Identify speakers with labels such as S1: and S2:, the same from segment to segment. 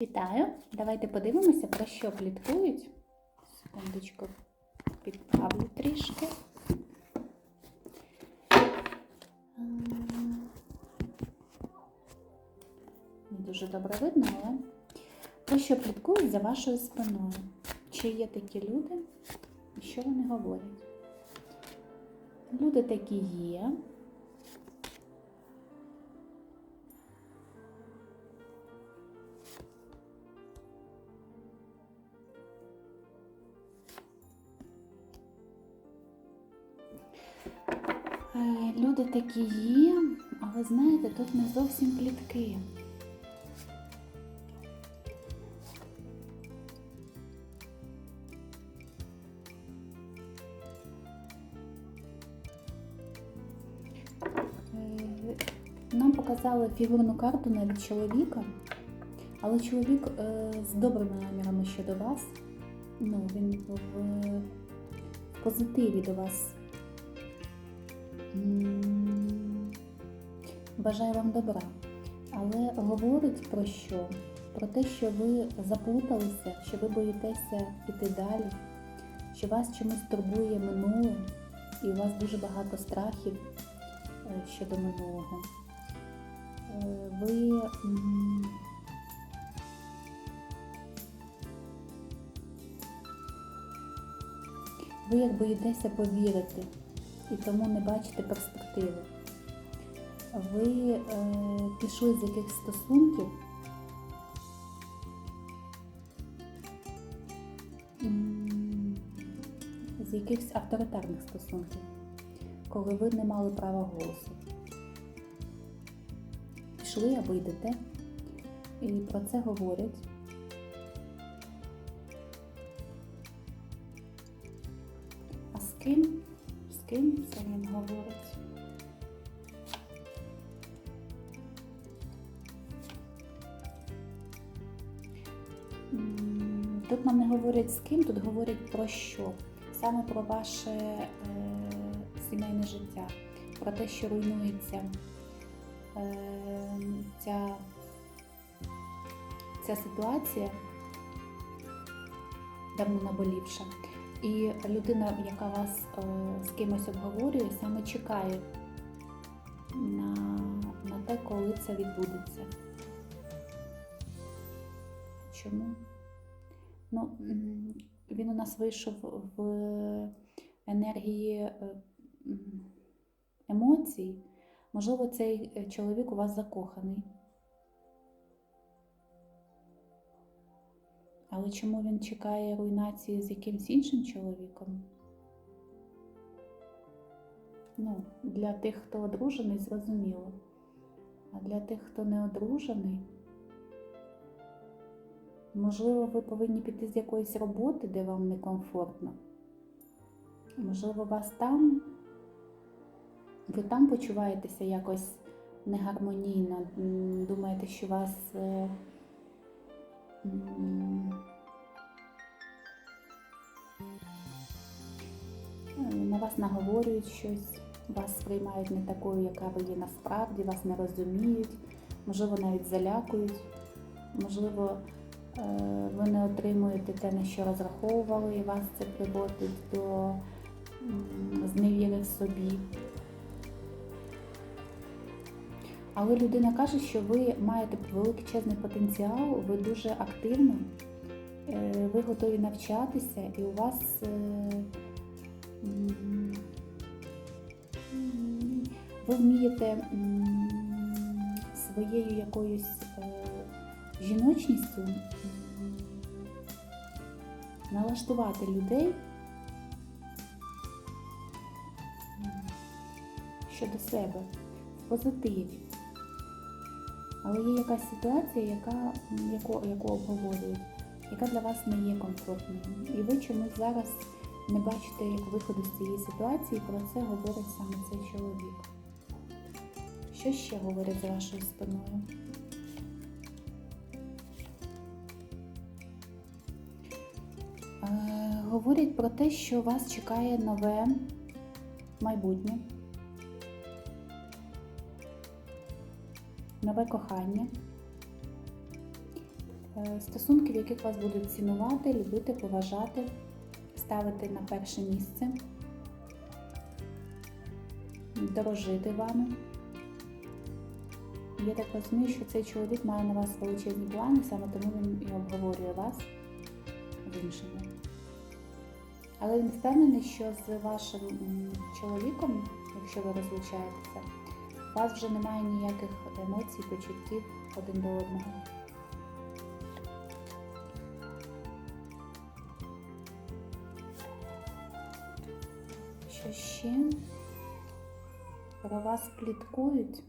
S1: Вітаю! Давайте подивимося, про що пліткують. Секундочку, підправлю трішки. Не дуже добре видно, але про що пліткують за вашою спиною? Чи є такі люди? І що вони говорять? Люди такі є. Люди такі є, але знаєте, тут не зовсім плітки. Е, Нам показали фігурну карту навіть чоловіка, але чоловік е, з добрими намірами щодо вас. Ну, він в, позитиві до вас Бажаю вам добра. Але говорить про що? Про те, що ви заплуталися, що ви боїтеся піти далі, що вас чомусь турбує минуле, і у вас дуже багато страхів е, щодо минулого. Е, Ви ви як боїтеся повірити і тому не бачите перспективи. Ви е, пішли з якихось стосунків, з якихось авторитарних стосунків, коли ви не мали права голосу. Пішли або йдете, і про це говорять. А з ким? Ким це він говорить? Тут нам не говорять з ким, тут говорять про що? Саме про ваше е, сімейне життя, про те, що руйнується е, ця, ця ситуація давно наболівша. І людина, яка вас е, з кимось обговорює, саме чекає на, на те, коли це відбудеться. Чому? Ну, він у нас вийшов в енергії е, емоцій. Можливо, цей е, чоловік у вас закоханий. Але чому він чекає руйнації з якимсь іншим чоловіком? Ну, для тих, хто одружений, зрозуміло. А для тих, хто не одружений, можливо, ви повинні піти з якоїсь роботи, де вам некомфортно. Можливо, вас там, ви там почуваєтеся якось негармонійно, думаєте, що вас. е, На вас наговорюють щось, вас сприймають не такою, яка ви є насправді, вас не розуміють, можливо, навіть залякують, можливо, е, ви не отримуєте те, на що розраховували, і вас це приводить до зневіри в собі. Але людина каже, що ви маєте величезний потенціал, ви дуже активна, е, ви готові навчатися, і у вас е, ви вмієте своєю якоюсь е, жіночністю налаштувати людей щодо себе в позитиві. Але є якась ситуація, яка, яку, яку обговорюють, яка для вас не є комфортною. І ви чомусь зараз не бачите виходу з цієї ситуації, про це говорить саме цей чоловік. Що ще говорять за вашою спиною? Е, говорять про те, що вас чекає нове майбутнє. нове кохання. Е, Стосунки, в яких вас будуть цінувати, любити, поважати, ставити на перше місце, дорожити вами. Я так розумію, що цей чоловік має на вас величезні плани, саме тому він і обговорює вас з іншими. Але він впевнений, що з вашим чоловіком, якщо ви розлучаєтеся, у вас вже немає ніяких емоцій, почуттів один до одного. Ще про вас пліткують?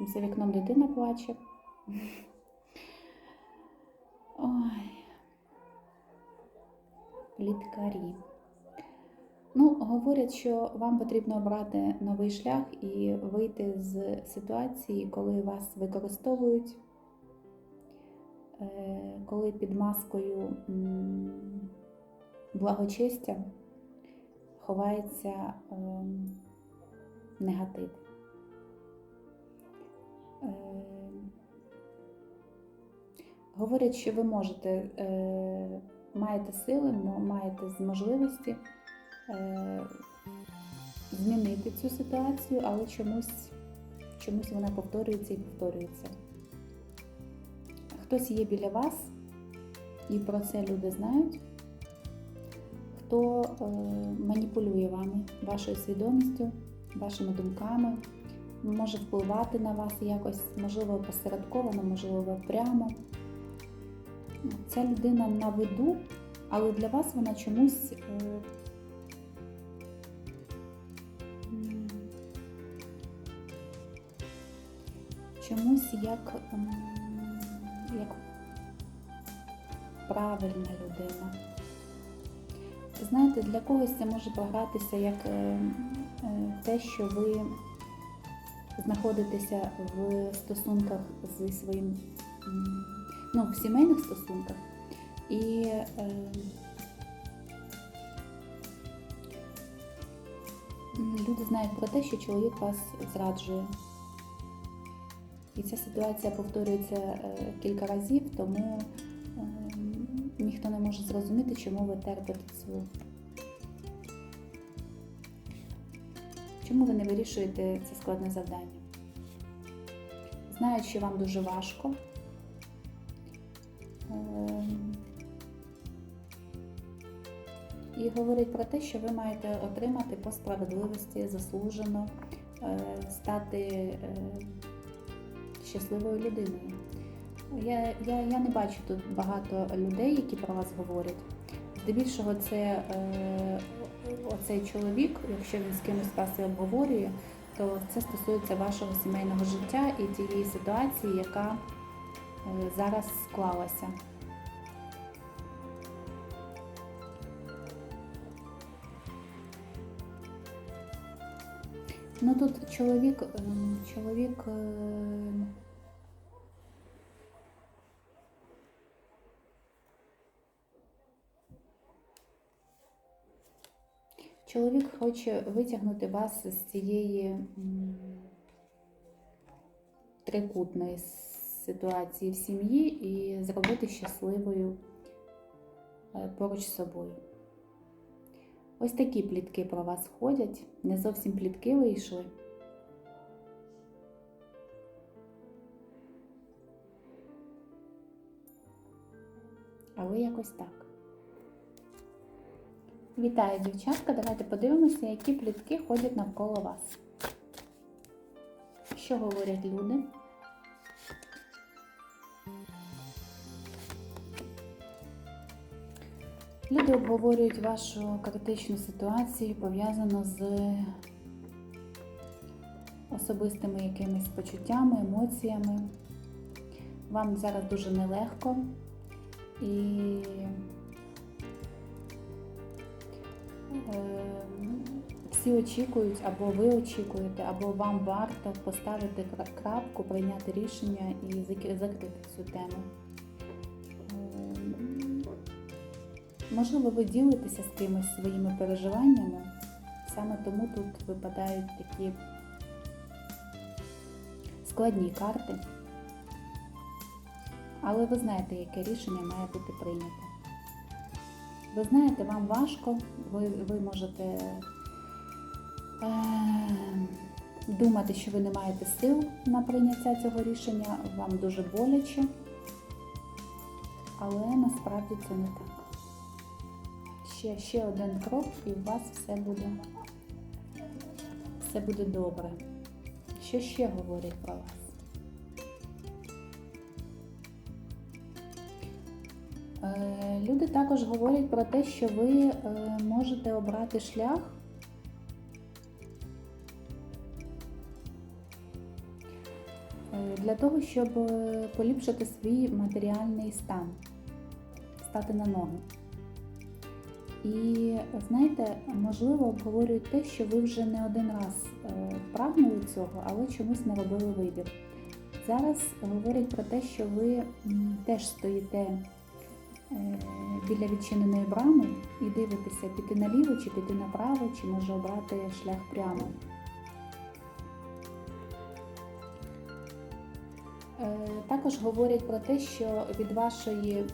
S1: За вікном дитина плаче. Ой. Пліткарі. Ну, говорять, що вам потрібно обрати новий шлях і вийти з ситуації, коли вас використовують, коли під маскою благочестя ховається ем, негатив. Е, Говорять, що ви можете, е, маєте сили, маєте можливості е, змінити цю ситуацію, але чомусь, чомусь вона повторюється і повторюється. Хтось є біля вас, і про це люди знають, хто е, маніпулює вами, вашою свідомістю, вашими думками, може впливати на вас якось, можливо, посередковано, можливо, прямо. Ця людина на виду, але для вас вона чомусь. е, Чомусь як, м, як правильна людина. Знаєте, для когось це може погратися як е, е, те, що ви знаходитеся в стосунках зі своїм, ну, в сімейних стосунках. І е, люди знають про те, що чоловік вас зраджує. І ця ситуація повторюється е, кілька разів, тому е, ніхто не може зрозуміти, чому ви терпите цю. Чому ви не вирішуєте це складне завдання? Знають, що вам дуже важко. Е, І говорять про те, що ви маєте отримати по справедливості, заслужено, е, стати щасливою людиною. Я, я, я не бачу тут багато людей, які про вас говорять. Здебільшого, це е, оцей чоловік, якщо він з кимось вас і обговорює, то це стосується вашого сімейного життя і тієї ситуації, яка е, зараз склалася. Ну тут чоловік, ем, чоловік. ем, Чоловік хоче витягнути вас з цієї трикутної ситуації в сім'ї і зробити щасливою е, поруч з собою. Ось такі плітки про вас ходять. Не зовсім плітки вийшли. Але якось так. Вітаю, дівчатка! Давайте подивимося, які плітки ходять навколо вас. Що говорять люди? Люди обговорюють вашу критичну ситуацію, пов'язану з особистими якимись почуттями, емоціями. Вам зараз дуже нелегко і е, всі очікують, або ви очікуєте, або вам варто поставити крапку, прийняти рішення і закрити цю тему. Можливо, ви ділитеся з кимось своїми переживаннями, саме тому тут випадають такі складні карти. Але ви знаєте, яке рішення має бути прийнято. Ви знаєте, вам важко, ви, ви можете е, думати, що ви не маєте сил на прийняття цього рішення, вам дуже боляче, але насправді це не так. Ще, ще один крок, і у вас все буде, все буде добре. Що ще говорять про вас? Е, Люди також говорять про те, що ви е, можете обрати шлях е, для того, щоб поліпшити свій матеріальний стан, стати на ноги. І знаєте, можливо, обговорюють те, що ви вже не один раз е, прагнули цього, але чомусь не робили вибір. Зараз говорять про те, що ви теж стоїте е, біля відчиненої брами і дивитеся, піти наліво чи піти направо, чи може обрати шлях прямо. Е, Також говорять про те, що від вашої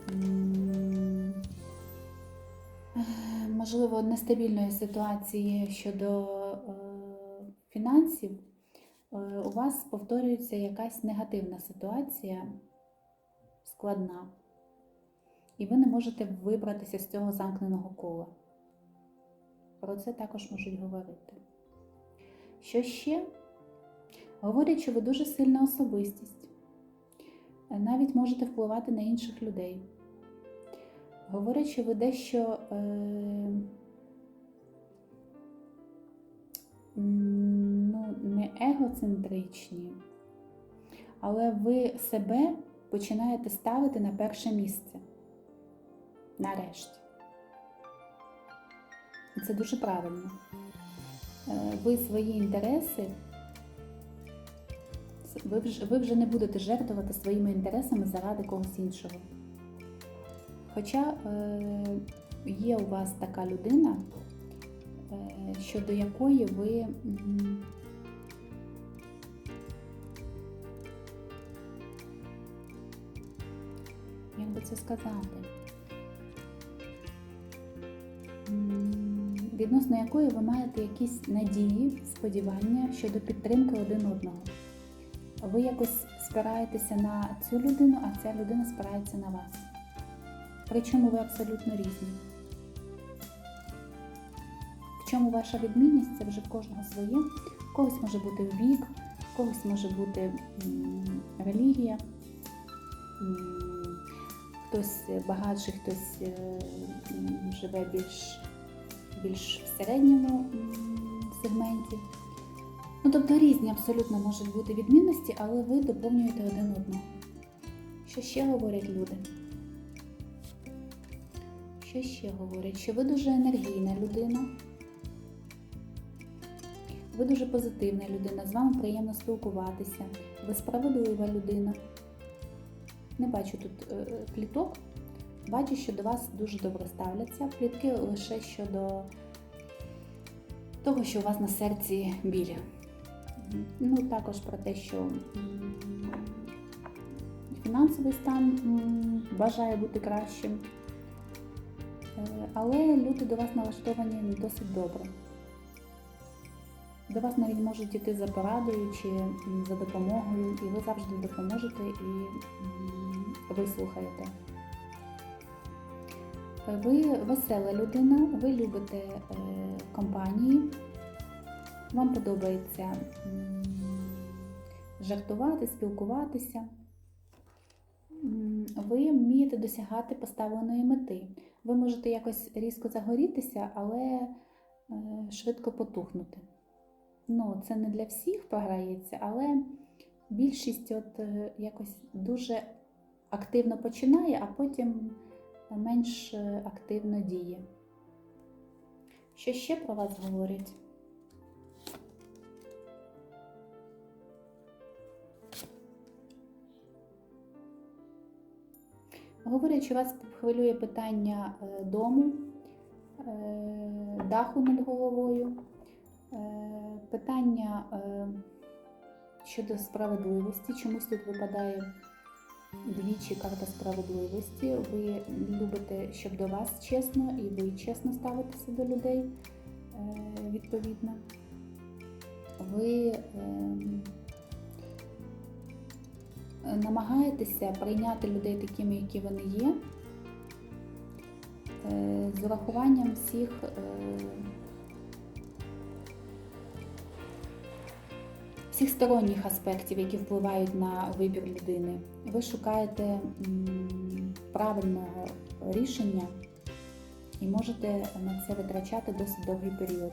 S1: можливо нестабільної ситуації щодо е, фінансів е, у вас повторюється якась негативна ситуація, складна, і ви не можете вибратися з цього замкненого кола. Про це також можуть говорити. Що ще? Говорять, що ви дуже сильна особистість. Е, Навіть можете впливати на інших людей. Говорять, що ви дещо е, ну, не егоцентричні, але ви себе починаєте ставити на перше місце. Нарешті. І це дуже правильно. Е, Ви свої інтереси, ви вже, ви вже не будете жертвувати своїми інтересами заради когось іншого. Хоча е, є у вас така людина, е, щодо якої ви як би це сказати, відносно якої ви маєте якісь надії, сподівання щодо підтримки один одного. Ви якось спираєтеся на цю людину, а ця людина спирається на вас. Причому ви абсолютно різні. В чому ваша відмінність, це вже в кожного своє. В когось може бути вік, в когось може бути релігія, хтось багатший, хтось е, живе більш, більш в середньому сегменті. Ну, тобто різні абсолютно можуть бути відмінності, але ви доповнюєте один одного. Що ще говорять люди? Що ще говорять? Що ви дуже енергійна людина, ви дуже позитивна людина, з вами приємно спілкуватися, ви справедлива людина. Не бачу тут е, пліток, бачу, що до вас дуже добре ставляться. Плітки лише щодо того, що у вас на серці біль. Ну, також про те, що фінансовий стан бажає бути кращим. Е, Але люди до вас налаштовані досить добре. До вас навіть можуть йти за порадою чи за допомогою, і ви завжди допоможете і вислухаєте. Е, Ви весела людина, ви любите е, компанії, вам подобається жартувати, спілкуватися. Ви вмієте досягати поставленої мети. Ви можете якось різко загорітися, але е, швидко потухнути. Ну, це не для всіх програється, але більшість от е, якось дуже активно починає, а потім менш е, активно діє. Що ще про вас говорять? Говорять, що вас хвилює питання е, дому, е, даху над головою, е, питання щодо справедливості. Чомусь тут випадає двічі карта справедливості. Ви любите, щоб до вас чесно, і ви чесно ставитеся до людей відповідно. Ви ем, намагаєтеся прийняти людей такими, які вони є, е, з урахуванням всіх е, всіх сторонніх аспектів, які впливають на вибір людини. Ви шукаєте правильного рішення і можете на це витрачати досить довгий період.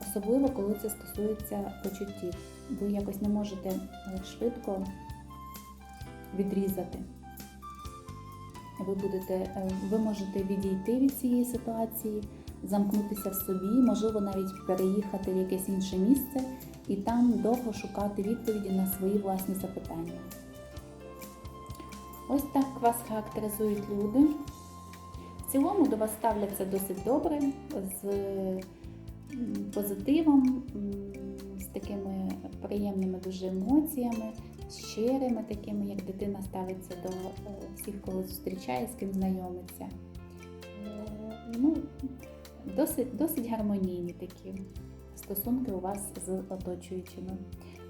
S1: Особливо, коли це стосується почуттів. Ви якось не можете е, швидко відрізати. Ви, будете, е, ви можете відійти від цієї ситуації, замкнутися в собі, можливо, навіть переїхати в якесь інше місце і там довго шукати відповіді на свої власні запитання. Ось так вас характеризують люди. В цілому до вас ставляться досить добре, з позитивом, з такими приємними дуже емоціями, щирими, такими, як дитина ставиться до е, всіх, коли зустрічає, з ким знайомиться. Е, Ну, досить, досить гармонійні такі стосунки у вас з оточуючими.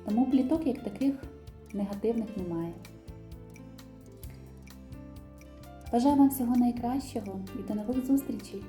S1: Тому пліток як таких негативних немає. Бажаю вам всього найкращого і до нових зустрічей!